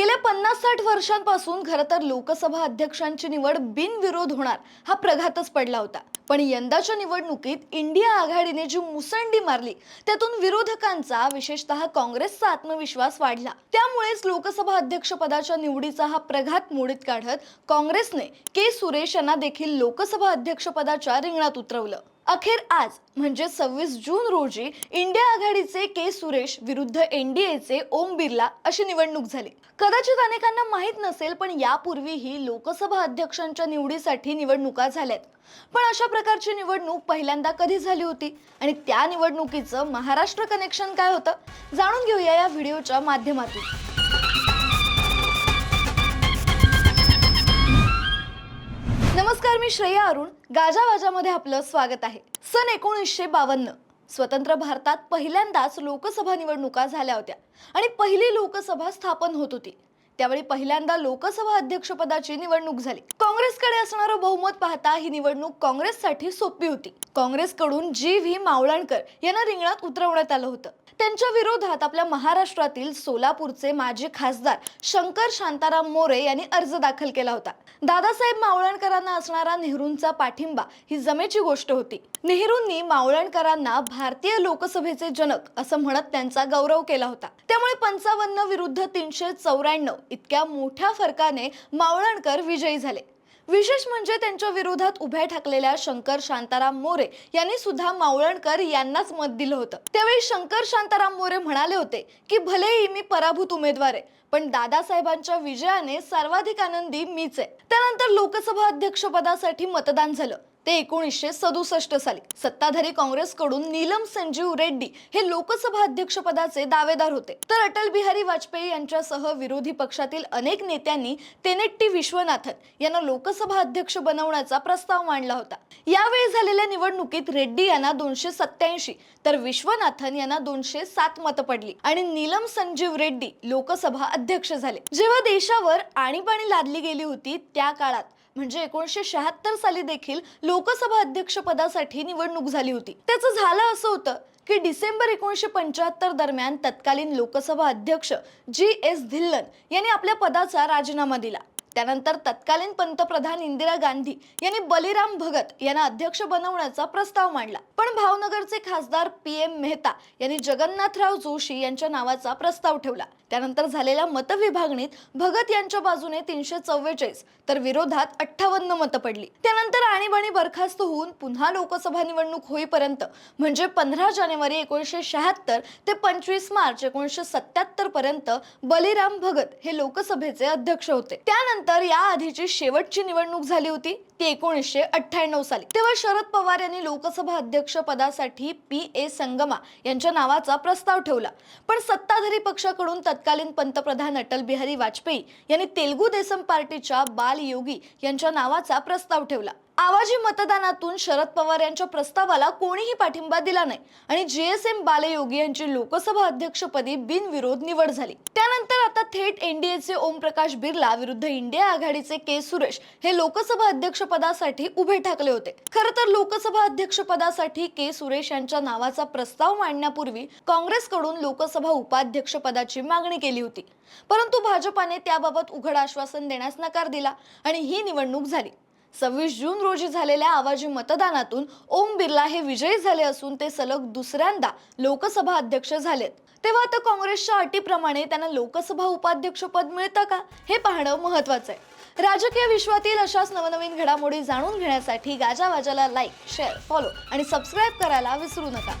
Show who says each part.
Speaker 1: गेल्या पन्नास साठ वर्षांपासून खरं तर लोकसभा अध्यक्षांची निवड बिनविरोध होणार हा प्रघातच पडला होता. पण यंदाच्या निवडणुकीत इंडिया आघाडीने जी मुसंडी मारली त्यातून विरोधकांचा विशेषतः काँग्रेसचा आत्मविश्वास वाढला. त्यामुळेच लोकसभा अध्यक्षपदाच्या निवडीचा हा प्रघात मोडीत काढत काँग्रेसने के. सुरेश यांना देखील लोकसभा अध्यक्षपदाच्या रिंगणात उतरवलं. अखेर आज म्हणजे सव्वीस जून रोजी इंडिया आघाडीचे के सुरेश विरुद्ध एनडीएचे ओम बिर्ला अशी निवडणूक झाली. कदाचित अनेकांना माहीत नसेल पण यापूर्वीही लोकसभा अध्यक्षांच्या निवडीसाठी निवडणुका झाल्यात. पण अशा प्रकारची निवडणूक पहिल्यांदा कधी झाली होती? आणि त्या निवडणुकीचं महाराष्ट्र कनेक्शन काय होतं? जाणून घेऊया या व्हिडिओच्या माध्यमातून. मी श्रेया अरुण गाजावाजामध्ये आपलं स्वागत आहे. सन एकोणीसशे बावन्न. स्वतंत्र भारतात पहिल्यांदाच लोकसभा निवडणुका झाल्या होत्या आणि पहिली लोकसभा स्थापन होत होती. त्यावेळी पहिल्यांदा लोकसभा अध्यक्षपदाची निवडणूक झाली. काँग्रेसकडे असणारं बहुमत पाहता ही निवडणूक काँग्रेससाठी सोपी होती. काँग्रेसकडून जी व्ही मावळणकर यांना रिंगणात उतरवण्यात आलं होतं. त्यांच्या विरोधात आपल्या महाराष्ट्रातील सोलापूरचे माजी खासदार शंकर शांताराम मोरे यांनी अर्ज दाखल केला होता. दादासाहेब मावळणकरांना असणारा नेहरूंचा पाठिंबा ही जमेची गोष्ट होती. नेहरूंनी मावळणकरांना भारतीय लोकसभेचे जनक असं म्हणत त्यांचा गौरव केला होता. त्यामुळे पंचावन्न विरुद्ध तीनशे चौऱ्याण्णव इतक्या मोठ्या फरकाने मावळणकर विजयी झाले. विशेष म्हणजे त्यांच्या विरोधात उभ्या ठाकलेल्या शंकर शांताराम मोरे यांनी सुद्धा मावळणकर यांनाच मत दिलं होतं. त्यावेळी शंकर शांताराम मोरे म्हणाले होते की भलेही मी पराभूत उमेदवार आहे पण दादासाहेबांच्या विजयाने सर्वाधिक आनंदी मीच आहे. त्यानंतर लोकसभा अध्यक्षपदासाठी मतदान झालं. ते एकोणीसशे सदुसष्ट साली सत्ताधारी काँग्रेसकडून नीलम संजीव रेड्डी हे लोकसभा अध्यक्षपदाचे दावेदार होते. तर अटल बिहारी वाजपेयी यांच्यासह विरोधी पक्षातील अनेक नेत्यांनी तेनेट्टी विश्वनाथन यांना लोकसभा अध्यक्ष बनवण्याचा प्रस्ताव मांडला होता. यावेळी झालेल्या निवडणुकीत रेड्डी यांना दोनशे सत्याऐंशी तर विश्वनाथन यांना दोनशे सात मतं पडली आणि नीलम संजीव रेड्डी लोकसभा अध्यक्ष झाले. जेव्हा देशावर आणीबाणी लादली गेली होती त्या काळात म्हणजे एकोणीसशे शहात्तर साली देखील लोकसभा अध्यक्षपदासाठी निवडणूक झाली होती. त्याचं झालं असं होतं की डिसेंबर एकोणीसशे पंच्याहत्तर दरम्यान तत्कालीन लोकसभा अध्यक्ष जी एस धिल्लन यांनी आपल्या पदाचा राजीनामा दिला. त्यानंतर तत्कालीन पंतप्रधान इंदिरा गांधी यांनी बलिराम भगत यांना अध्यक्ष बनवण्याचा प्रस्ताव मांडला. पण भावनगरचे खासदार पी एम मेहता यांनी जगन्नाथराव जोशी यांच्या नावाचा प्रस्ताव ठेवला. त्यानंतर झालेल्या मतविभागणीत भगत यांच्या बाजूने तीनशे चव्वेचाळीस तर विरोधात अठ्ठावन्न मतं पडली. त्यानंतर आणीबाणी बरखास्त होऊन पुन्हा लोकसभा निवडणूक होईपर्यंत म्हणजे पंधरा जानेवारी एकोणीसशे शहात्तर ते पंचवीस मार्च एकोणीसशे सत्याहत्तर पर्यंत बलिराम भगत हे लोकसभेचे अध्यक्ष होते. त्यानंतर या आधीची शेवटची निवडणूक झाली होती ती एकोणीसशे अठ्ठ्याण्णव साली. तेव्हा शरद पवार यांनी लोकसभा अध्यक्ष पदासाठी पी ए संगमा यांच्या नावाचा प्रस्ताव ठेवला. पण सत्ताधारी पक्षाकडून तत्कालीन पंतप्रधान अटल बिहारी वाजपेयी यांनी तेलुगू देसम पार्टीच्या बाल योगी यांच्या नावाचा प्रस्ताव ठेवला. आवाजी मतदानातून शरद पवार यांच्या प्रस्तावाला कोणीही पाठिंबा दिला नाही आणि जीएसएम बालयोगी यांची लोकसभा अध्यक्षपदी बिनविरोध निवड झाली. त्यानंतर आता थेट एनडीएचे ओमप्रकाश बिर्ला विरुद्ध इंडिया आघाडीचे के सुरेश हे लोकसभा अध्यक्षपदासाठी उभे ठाकले होते. खर तर लोकसभा अध्यक्षपदासाठी के सुरेश यांच्या नावाचा प्रस्ताव मांडण्यापूर्वी काँग्रेसकडून लोकसभा उपाध्यक्षपदाची मागणी केली होती. परंतु भाजपाने त्याबाबत उघड आश्वासन देण्यास नकार दिला आणि ही निवडणूक झाली. सव्वीस जून रोजी झालेल्या आवाजी मतदानातून ओम बिर्ला हे विजयी झाले असून ते सलग दुसऱ्यांदा लोकसभा अध्यक्ष झालेत. तेव्हा आता काँग्रेसच्या अटीप्रमाणे त्यांना लोकसभा उपाध्यक्षपद मिळतं का? हे पाहणं महत्वाचं आहे. राजकीय विश्वातील अशाच नवनवीन घडामोडी जाणून घेण्यासाठी गाजावाजाला लाईक शेअर फॉलो आणि सबस्क्राईब करायला विसरू नका.